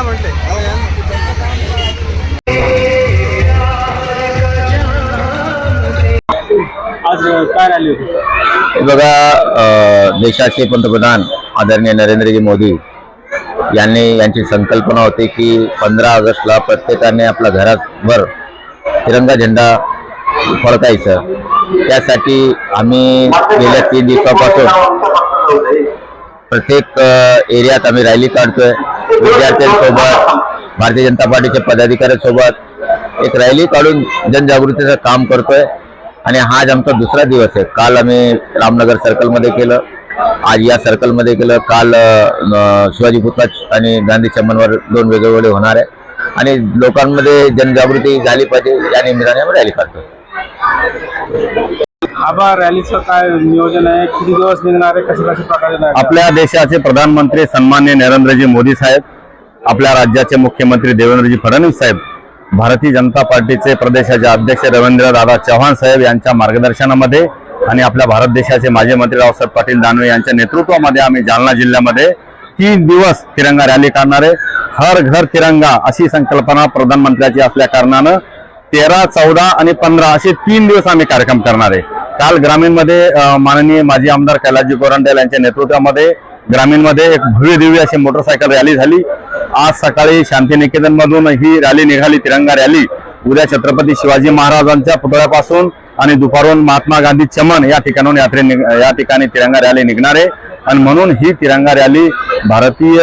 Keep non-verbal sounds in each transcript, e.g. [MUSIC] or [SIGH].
आज काय होती? हे बघा देशाचे पंतप्रधान आदरणीय नरेंद्रजी मोदी यांनी यांची संकल्पना होती की पंधरा ऑगस्टला प्रत्येकाने आपल्या घरावर तिरंगा झेंडा फडकायचं. त्यासाठी आम्ही गेल्या तीन दिवसापासून प्रत्येक एरियात आम्ही रॅली काढतोय. विद्यार्थ्यांसोबत [LAUGHS] भारतीय जनता पार्टीच्या पदाधिकाऱ्यांसोबत एक रॅली काढून जनजागृतीचं काम करतोय. आणि हा आज आमचा दुसरा दिवस आहे. काल आम्ही रामनगर सर्कलमध्ये केलं. आज या सर्कलमध्ये केलं. काल शिवाजी पुतळा आणि गांधी चमनवर दोन वेगवेगळे होणार आहे. आणि लोकांमध्ये जनजागृती झाली पाहिजे या निमित्ताने आम्ही रॅली काढतोय. आबा रॅलीचं काय नियोजन आहे? किती दिवस निघणार आहे? कशा कशा प्रकारे आपल्या देशाचे प्रधानमंत्री सन्मान्य नरेंद्रजी मोदी साहेब आपल्या राज्याचे मुख्यमंत्री देवेंद्रजी फडणवीस साहेब भारतीय जनता पार्टीचे प्रदेशाचे अध्यक्ष रवींद्र दादा चव्हाण साहेब यांच्या मार्गदर्शनामध्ये आणि आपल्या भारत देशाचे माजी मंत्री रावसाहेब पाटील दानवे यांच्या नेतृत्वामध्ये आम्ही जालना जिल्ह्यामध्ये तीन दिवस तिरंगा रॅली काढणार आहे. हर घर तिरंगा अशी संकल्पना प्रधानमंत्र्याची असल्या कारणानं तेरा चौदा आणि पंधरा असे तीन दिवस आम्ही कार्यक्रम करणार आहे. काल ग्रामीणमध्ये माननीय माजी आमदार कैलासजी गोरंडेल यांच्या नेतृत्वामध्ये ग्रामीणमध्ये एक भव्य दिव्य अशी मोटरसायकल रॅली झाली. आज सकाळी शांतिनिकेतन मधून ही रॅली निघाली तिरंगा रॅली. उद्या छत्रपती शिवाजी महाराजांच्या पुतळ्यापासून आणि दुपारून महात्मा गांधी चमन या ठिकाणून यात्रे निघ- या ठिकाणी तिरंगा रॅली निघणार आहे. आणि म्हणून ही तिरंगा रॅली भारतीय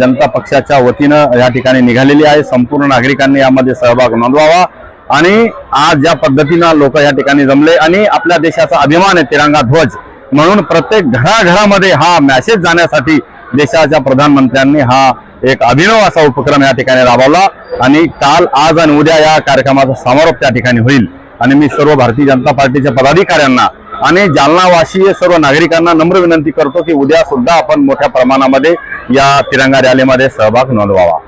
जनता पक्षाच्या वतीनं या ठिकाणी निघालेली आहे. संपूर्ण नागरिकांनी यामध्ये सहभाग नोंदवावा. आणि आज ज्या पद्धतीनं लोक या ठिकाणी जमले आणि आपल्या देशाचा अभिमान आहे तिरंगा ध्वज म्हणून प्रत्येक घराघरामध्ये हा मॅसेज जाण्यासाठी देशाच्या प्रधानमंत्र्यांनी हा एक अभिनव असा उपक्रम या ठिकाणी राबवला. आणि काल आज आणि उद्या या कार्यक्रमाचा समारोप त्या ठिकाणी होईल. आणि मी सर्व भारतीय जनता पार्टीच्या पदाधिकाऱ्यांना आणि जालनावासीय सर्व नागरिकांना नम्र विनंती करतो की उद्या सुद्धा आपण मोठ्या प्रमाणामध्ये या तिरंगा रॅलीमध्ये सहभाग नोंदवावा.